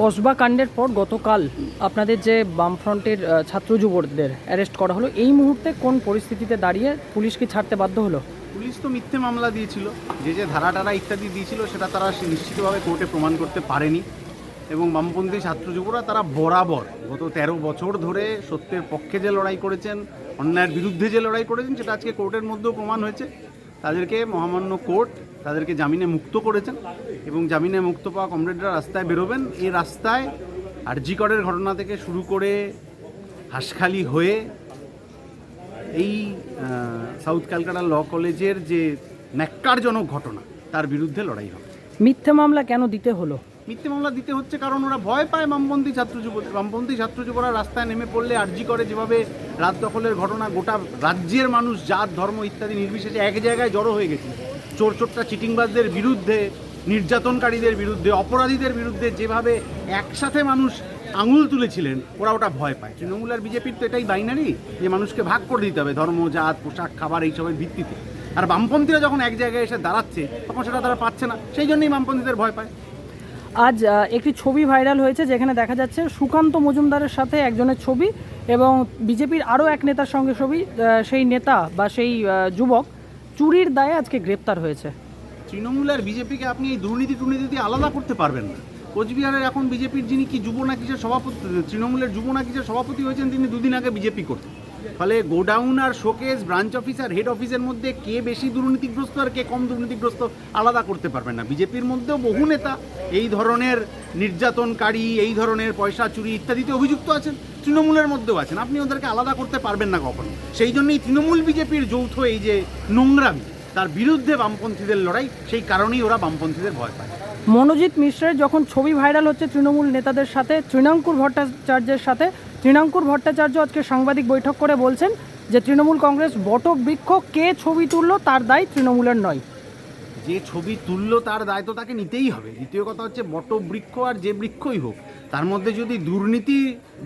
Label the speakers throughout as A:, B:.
A: কসবা কাণ্ডের পর গতকাল আপনাদের যে বামফ্রন্টের ছাত্র যুবকদের অ্যারেস্ট করা হলো, এই মুহূর্তে কোন পরিস্থিতিতে দাঁড়িয়ে পুলিশকে ছাড়তে বাধ্য হলো?
B: পুলিশ তো মিথ্যে মামলা দিয়েছিল। যে যে ধারা টারা ইত্যাদি দিয়েছিল, সেটা তারা নিশ্চিতভাবে কোর্টে প্রমাণ করতে পারেনি। এবং বামপন্থী ছাত্র যুবরা তারা বরাবর গত তেরো বছর ধরে সত্যের পক্ষে যে লড়াই করেছেন, অন্যায়ের বিরুদ্ধে যে লড়াই করেছেন, সেটা আজকে কোর্টের মধ্যেও প্রমাণ হয়েছে। তাদেরকে মহামান্য কোর্ট তাদেরকে জামিনে মুক্ত করেছেন এবং জামিনে মুক্ত পাওয়া কমরেডরা রাস্তায় বেরোবেন। এই রাস্তায় আরজিকরের ঘটনা থেকে শুরু করে হাসখালি হয়ে এই সাউথ ক্যালকাটা ল কলেজের যে ন্যাক্কারজনক ঘটনা তার বিরুদ্ধে লড়াই হবে।
A: মিথ্যে মামলা কেন দিতে হলো?
B: মিথ্যে মামলা দিতে হচ্ছে কারণ ওরা ভয় পায় বামপন্থী ছাত্র যুবদের বামপন্থী ছাত্র যুবরা রাস্তায় নেমে পড়লে আর্জি করে যেভাবে রাত দখলের ঘটনা গোটা রাজ্যের মানুষ জাত ধর্ম ইত্যাদি নির্বিশেষে এক জায়গায় জড়ো হয়ে গেছে চোর চোরটা চিটিংবাজদের বিরুদ্ধে, নির্যাতনকারীদের বিরুদ্ধে, অপরাধীদের বিরুদ্ধে যেভাবে একসাথে মানুষ আঙুল তুলেছিলেন, ওরা ওটা ভয় পায়। তৃণমূল আর বিজেপির তো এটাই বাইনারি যে মানুষকে ভাগ করে দিতে হবে, ধর্ম, জাত, পোশাক, খাবার এইসবের ভিত্তিতে। আর বামপন্থীরা যখন এক জায়গায় এসে দাঁড়াচ্ছে, তখন সেটা তারা পাচ্ছে না, সেই জন্যই বামপন্থীদের ভয় পায়।
A: আজ একটি ছবি ভাইরাল হয়েছে, যেখানে দেখা যাচ্ছে সুকান্ত মজুমদারের সাথে একজনের ছবি এবং বিজেপির আরও এক নেতার সঙ্গে ছবি সেই নেতা বা সেই যুবক চুরির দায়ে আজকে গ্রেপ্তার হয়েছে।
B: তৃণমূল আর বিজেপিকে আপনি এই দুর্নীতি টুর্নীতি দিয়ে আলাদা করতে পারবেন না। কোচবিহারের এখন বিজেপির যিনি কি যুব না কিসের সভাপতি, তৃণমূলের যুব না কিসের সভাপতি হয়েছেন তিনি দুদিন আগে বিজেপি করতেন। ফলে গোডাউন আর শোকেস, ব্রাঞ্চ অফিস আর হেড অফিসের মধ্যে কে বেশি দুর্নীতিগ্রস্ত আর কে কম দুর্নীতিগ্রস্ত আলাদা করতে পারবেন না। বিজেপির মধ্যেও বহু নেতা এই ধরনের নির্যাতনকারী, এই ধরনের পয়সা চুরি ইত্যাদিতে অভিযুক্ত আছেন, তৃণমূলের মধ্যেও আছেন। আপনি ওদেরকে আলাদা করতে পারবেন না কখনো। সেই জন্যই তৃণমূল বিজেপির যৌথ এই যে নোংরামি, তার বিরুদ্ধে বামপন্থীদের লড়াই, সেই কারণেই ওরা বামপন্থীদের ভয় পায়।
A: মনোজিৎ মিশ্রের যখন ছবি ভাইরাল হচ্ছে তৃণমূল নেতাদের সাথে, তৃণাঙ্কুর ভট্টাচার্যের সাথে তৃণাঙ্কুর ভট্টাচার্য আজকে সাংবাদিক বৈঠক করে বলছেন যে তৃণমূল কংগ্রেস বটবৃক্ষ, কে ছবি তুললো তার দায় তৃণমূলের নয়।
B: যে ছবি তুললো তার দায় তো তাকে নিতেই হবে। দ্বিতীয় কথা হচ্ছে বটবৃক্ষ আর যে বৃক্ষই হোক, তার মধ্যে যদি দুর্নীতি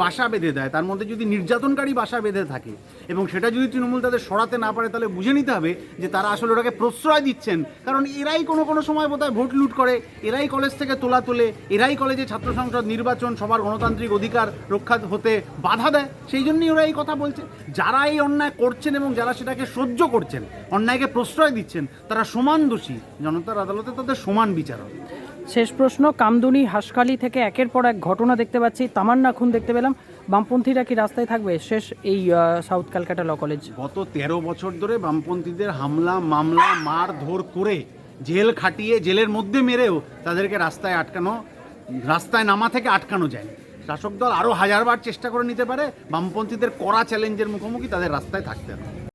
B: বাসা বেঁধে দেয়, তার মধ্যে যদি নির্যাতনকারী বাসা বেঁধে থাকে এবং সেটা যদি তৃণমূল তাদের সরাতে না পারে, তাহলে বুঝে নিতে হবে যে তারা আসলে ওটাকে প্রশ্রয় দিচ্ছেন। কারণ এরাই কোনো কোনো সময় বোধহয় ভোট লুট করে, এরাই কলেজ থেকে তোলা তোলে, এরাই কলেজে ছাত্র সংসদ নির্বাচন, সবার গণতান্ত্রিক অধিকার রক্ষা হতে বাধা দেয়। সেই জন্যই ওরা এই কথা বলছে। যারা এই অন্যায় করছেন এবং যারা সেটাকে সহ্য করছেন, অন্যায়কে প্রশ্রয় দিচ্ছেন, তারা সমান দোষী। জনতার আদালতে তাদের সমান বিচার হবে।
A: শেষ প্রশ্ন কামদুনি হাসখালি থেকে একের পর এক ঘটনা দেখতে পাচ্ছি তামান্না খুন দেখতে পেলাম। বামপন্থীরা কি রাস্তায় থাকবে? শেষ এই সাউথ ক্যালকাটা ল কলেজ।
B: গত তেরো বছর ধরে বামপন্থীদের হামলা মামলা মার ধর করে জেল খাটিয়ে জেলের মধ্যে মেরেও তাদেরকে রাস্তায় আটকানো রাস্তায় নামা থেকে আটকানো যায়। শাসক দল আরও হাজারবার চেষ্টা করে নিতে পারে বামপন্থীদের কড়া চ্যালেঞ্জের মুখোমুখি তাদের রাস্তায় থাকতে হবে।